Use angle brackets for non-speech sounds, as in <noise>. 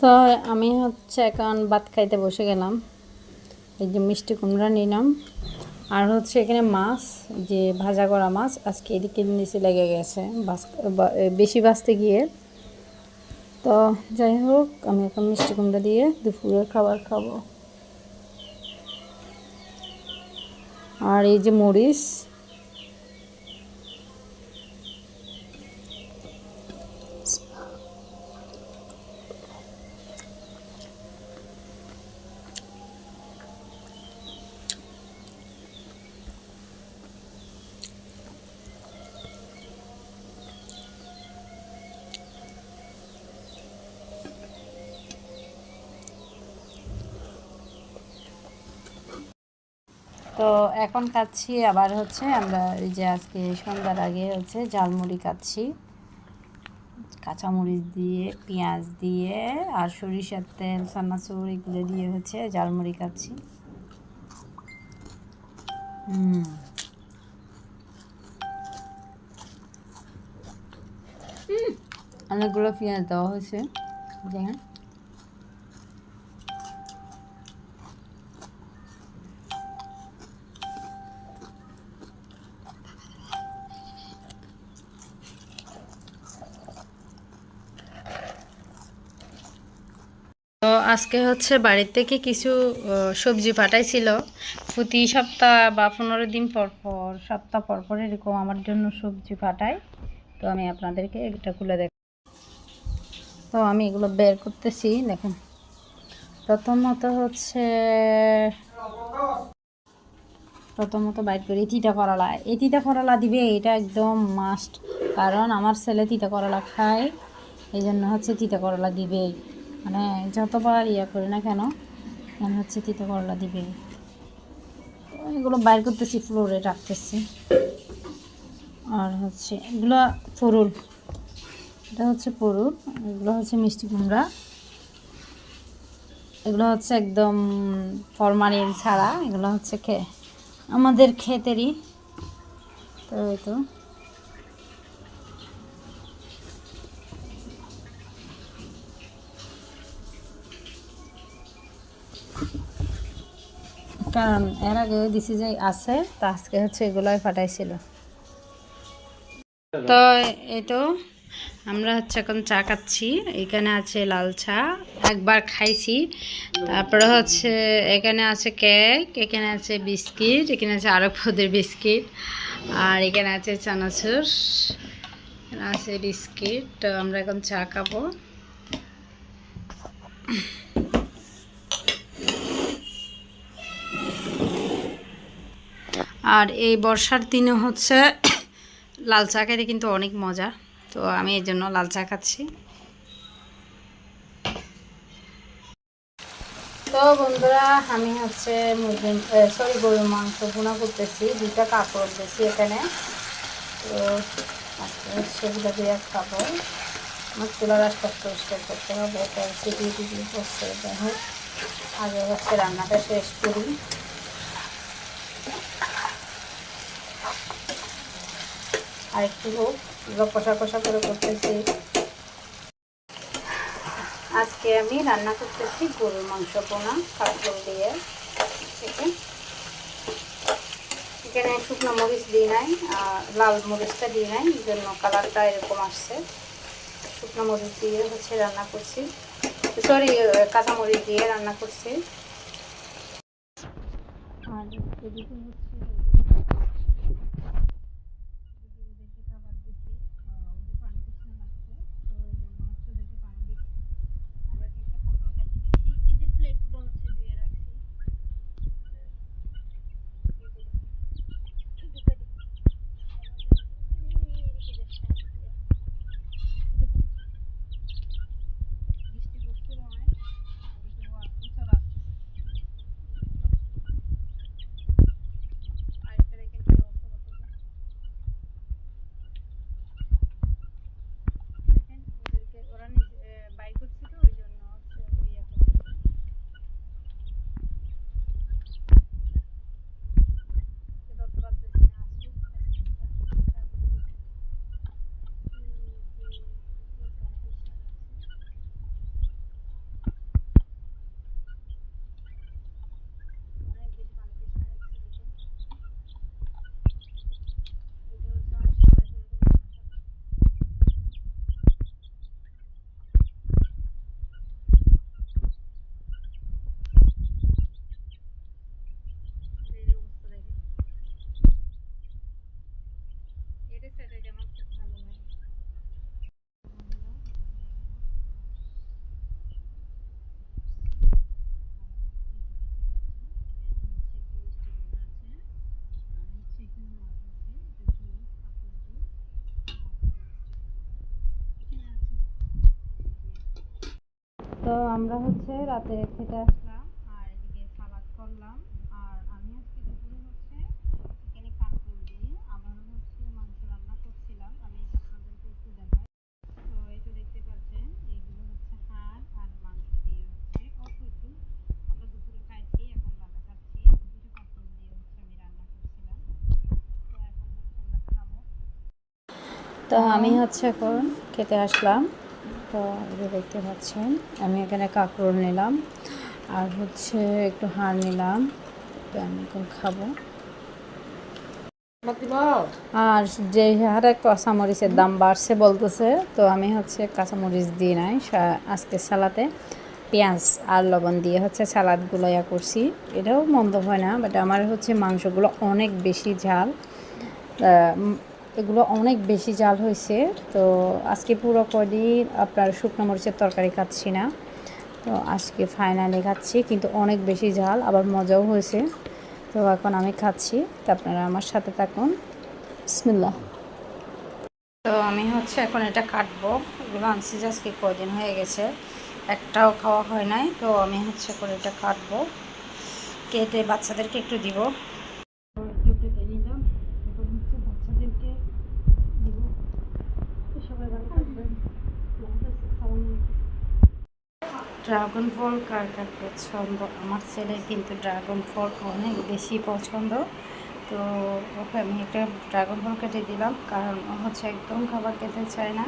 তো আমি হচ্ছে এখন ভাত খাইতে বসে গেলাম। এই যে মিষ্টি কুমড়া নিলাম। আর হচ্ছে এখানে মাছ যে ভাজা করা মাছ, আজকে এদিকে নিচে লেগে গেছে। বেশি বাঁচতে গিয়ে। তো যাই হোক, আমি এখন মিষ্টি কুমড়া দিয়ে দুপুরের খাবার খাব। আর এই যে মরিচ তো এখন খাচ্ছি আবার হচ্ছে আমরা এই যে আজকে সন্ধ্যার আগে হচ্ছে ঝালমুড়ি খাচ্ছি। কাঁচামরিচ দিয়ে পেঁয়াজ দিয়ে আর সরিষার তেল চানাচুর এগুলো দিয়ে হচ্ছে ঝালমুড়ি হুম হুম, অনেকগুলো পেঁয়াজ দেওয়া হয়েছে দেখেন। আজকে হচ্ছে বাড়ির থেকে কিছু সবজি পাঠাইছিল। প্রতি সপ্তাহ বা পনেরো দিন পর পর, সপ্তাহ পর পর এরকম আমার জন্য সবজি পাঠায়। তো আমি আপনাদেরকে এটা খুলে দেখ তো আমি এগুলো বের করতেছি, দেখুন। প্রথমত হচ্ছে প্রথমত বাইর করি তিতা করলা। এই তিতা করলা দিবে, এটা একদম মাস্ট কারণ আমার ছেলে তিতা করলা খায়, এই জন্য হচ্ছে তিতা করলা দিবে। মানে যতবার ইয়া করি না কেন, মনে হচ্ছে তিতা করলা দিবে। এগুলো বাইর করতেছি ফ্লোরে রাখতেছি। আর হচ্ছে এগুলো ফরুল। এটা হচ্ছে পরুল এগুলো হচ্ছে মিষ্টি কুমড়া। এগুলো হচ্ছে একদম ফরমালিন ছাড়া, এগুলো হচ্ছে খে আমাদের ক্ষেতেরই। তো এই তো। কারণ এর আগে দিছি যে আছে, তা আজকে হচ্ছে এগুলোই ফাটাইছিল। তো এই তো, আমরা হচ্ছে এখন চা খাচ্ছি। এখানে আছে লাল চা, একবার খাইছি। তারপরে হচ্ছে এখানে আছে কেক, এখানে আছে বিস্কিট, এখানে আছে আরও পদের বিস্কিট, আর এখানে আছে চানাচুর আছে বিস্কিট। তো আমরা এখন চা খাব। আর এই বর্ষার দিনে হচ্ছে <coughs> লাল চা খেতে কিন্তু অনেক মজা। তো আমি এই জন্য লাল চা খাচ্ছি। তো বন্ধুরা, আমি হচ্ছে মুরগি সরি গরুর মাংস ভুনা করতেছি, দুইটা কাপড় দিয়েছি এখানে। তো সেগুলো দিয়ে এক কাপড় আমার চুলার আশপাশ পরিষ্কার করতে হবে তো সিটি আগে হচ্ছে রান্নাটা শেষ করি। আর একটু হোক এগুলো কষা কষা করে করতেছি। আজকে আমি রান্না করতেছি গরুর মাংস পোনা কাপড় দিয়ে। থেকে এখানে শুকনো মরিচ দিই নাই লাল মরিচটা দিই নাই, এই জন্য কালারটা এরকম আসছে। শুকনো মরিচ দিয়ে হচ্ছে রান্না করছি। সরি কাঁচা মরিচ দিয়ে রান্না করছি। আর তো আমরা হচ্ছে রাতে খেতে আসলাম। তো আমি হচ্ছে এখন খেতে আসলাম। তো যে দেখতে পাচ্ছেন আমি এখানে কাঁকরোল নিলাম আর হচ্ছে একটু হাড় নিলাম তো আমি এখন খাব। আর যে হারে কাঁচামরিচের দাম বাড়ছে বলতেছে তো আমি হচ্ছে কাঁচামরিচ দিই নাই আজকে সালাতে পেঁয়াজ আর লবণ দিয়ে হচ্ছে সালাদগুলো ইয়া করছি। এটাও মন্দ হয় না বাট আমার হচ্ছে মাংসগুলো অনেক বেশি ঝাল। এগুলো অনেক বেশি জাল হয়েছে। তো আজকে পুরো কদিন আপনার শুকনো মরিচের তরকারি খাচ্ছি না। তো আজকে ফাইনালি খাচ্ছি, কিন্তু অনেক বেশি ঝাল আবার মজাও হয়েছে। তো এখন আমি খাচ্ছি, তো আপনারা আমার সাথে থাকুন। বিসমিল্লাহ। তো আমি হচ্ছে এখন এটা কাটবো। এগুলো আনছি আজকে কদিন হয়ে গেছে, একটাও খাওয়া হয় নাই। তো আমি হচ্ছে করে এটা কাটবো। কেটে বাচ্চাদেরকে একটু দিব একটু কেটে নিলাম এখন হচ্ছে বাচ্চাদেরকে দিব তো সবাই ভালো থাকবেন ড্রাগন ফল কার কার পছন্দ? আমার ছেলের কিন্তু ড্রাগন ফল অনেক বেশি পছন্দ। তো ওকে আমি একটা ড্রাগন ফল কেটে দিলাম, কারণ ও হচ্ছে একদম খাবার খেতে চায় না।